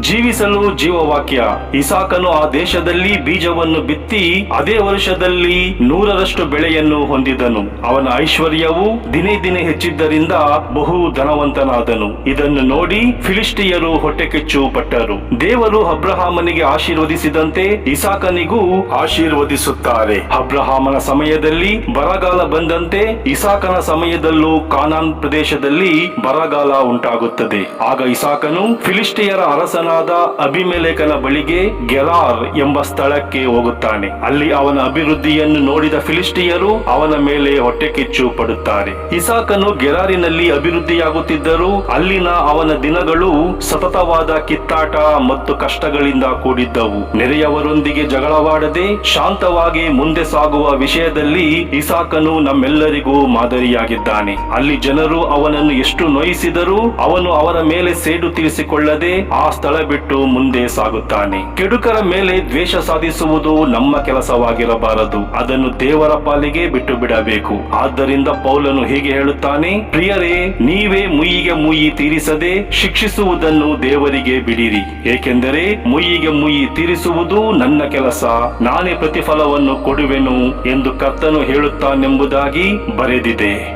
ಜೀವಿಸಲು ಜೀವವಾಕ್ಯ. ಇಸಾಕನು ಆ ದೇಶದಲ್ಲಿ ಬೀಜವನ್ನು ಬಿತ್ತಿ ಅದೇ ವರ್ಷದಲ್ಲಿ ನೂರರಷ್ಟು ಬೆಳೆಯನ್ನು ಹೊಂದಿದನು. ಅವನ ಐಶ್ವರ್ಯವು ದಿನೇ ದಿನೇ ಹೆಚ್ಚಿದ್ದರಿಂದ ಬಹು ಧನವಂತನಾದನು. ಇದನ್ನು ನೋಡಿ ಫಿಲಿಸ್ಟಿಯರು ಹೊಟ್ಟೆಕಿಚ್ಚು ಪಟ್ಟರು. ದೇವರು ಅಬ್ರಹಾಮನಿಗೆ ಆಶೀರ್ವದಿಸಿದಂತೆ ಇಸಾಕನಿಗೂ ಆಶೀರ್ವದಿಸುತ್ತಾರೆ. ಅಬ್ರಹಾಮನ ಸಮಯದಲ್ಲಿ ಬರಗಾಲ ಬಂದಂತೆ ಇಸಾಕನ ಸಮಯದಲ್ಲೂ ಕಾನಾನ್ ಪ್ರದೇಶದಲ್ಲಿ ಬರಗಾಲ ಉಂಟಾಗುತ್ತದೆ. ಆಗ ಇಸಾಕನು ಫಿಲಿಸ್ಟಿಯರ ಅರಸನಾದ ಅಭಿಮೆಲೇಕನ ಬಳಿಗೆ ಗೆಲಾರ್ ಎಂಬ ಸ್ಥಳಕ್ಕೆ ಹೋಗುತ್ತಾನೆ. ಅಲ್ಲಿ ಅವನ ಅಭಿವೃದ್ಧಿಯನ್ನು ನೋಡಿದ ಫಿಲಿಸ್ಟಿಯರು ಅವನ ಮೇಲೆ ಹೊಟ್ಟೆಕಿಚ್ಚು ಪಡುತ್ತಾರೆ. ಇಸಾಕನು ಗೆರಾರಿನಲ್ಲಿ ಅಭಿವೃದ್ಧಿಯಾಗುತ್ತಿದ್ದರು ಅಲ್ಲಿನ ಅವನ ದಿನಗಳು ಸತತವಾದ ಕಿತ್ತಾಟ ಮತ್ತು ಕಷ್ಟಗಳಿಂದ ಕೂಡಿದ್ದವು. ನೆರೆಯವರೊಂದಿಗೆ ಜಗಳವಾಡದೆ ಶಾಂತವಾಗಿ ಮುಂದೆ ಸಾಗುವ ವಿಷಯದಲ್ಲಿ ಇಸಾಕನು ನಮ್ಮೆಲ್ಲರಿಗೂ ಮಾದರಿಯಾಗಿದ್ದಾನೆ. ಅಲ್ಲಿ ಜನರು ಅವನನ್ನು ಎಷ್ಟು ನೋಯಿಸಿದರೂ ಅವನು ಅವರ ಮೇಲೆ ಸೇಡು ತೀರಿಸಿಕೊಳ್ಳದೆ ಆ ಸ್ಥಳ ಬಿಟ್ಟು ಮುಂದೆ ಸಾಗುತ್ತಾನೆ. ಕೆಡುಕರ ಮೇಲೆ ದ್ವೇಷ ಸಾಧಿಸುವುದು ನಮ್ಮ ಕೆಲಸವಾಗಿರಬಾರದು. ಅದನ್ನು ದೇವರ ಪಾಲಿಗೆ ಬಿಟ್ಟು ಬಿಡಬೇಕು ಆದ್ದರಿಂದ ಪೌಲನು ಹೀಗೆ ಹೇಳುತ್ತಾನೆ, ಪ್ರಿಯರೇ, ನೀವೇ ಮುಯ್ಯಿಗೆ ಮುಯ್ಯಿ ತೀರಿಸದೆ ಶಿಕ್ಷಿಸುವುದನ್ನು ದೇವರಿಗೆ ಬಿಡಿರಿ. ಏಕೆಂದರೆ ಮುಯ್ಯಿಗೆ ಮುಯ್ಯಿ ತೀರಿಸುವುದು ನನ್ನ ಕೆಲಸ. ನಾನೇ ಪ್ರತಿಫಲವನ್ನು ಕೊಡುವೆನು ಎಂದು ಕರ್ತನು ಹೇಳುತ್ತಾನೆಂಬುದಾಗಿ ಬರೆದಿದೆ.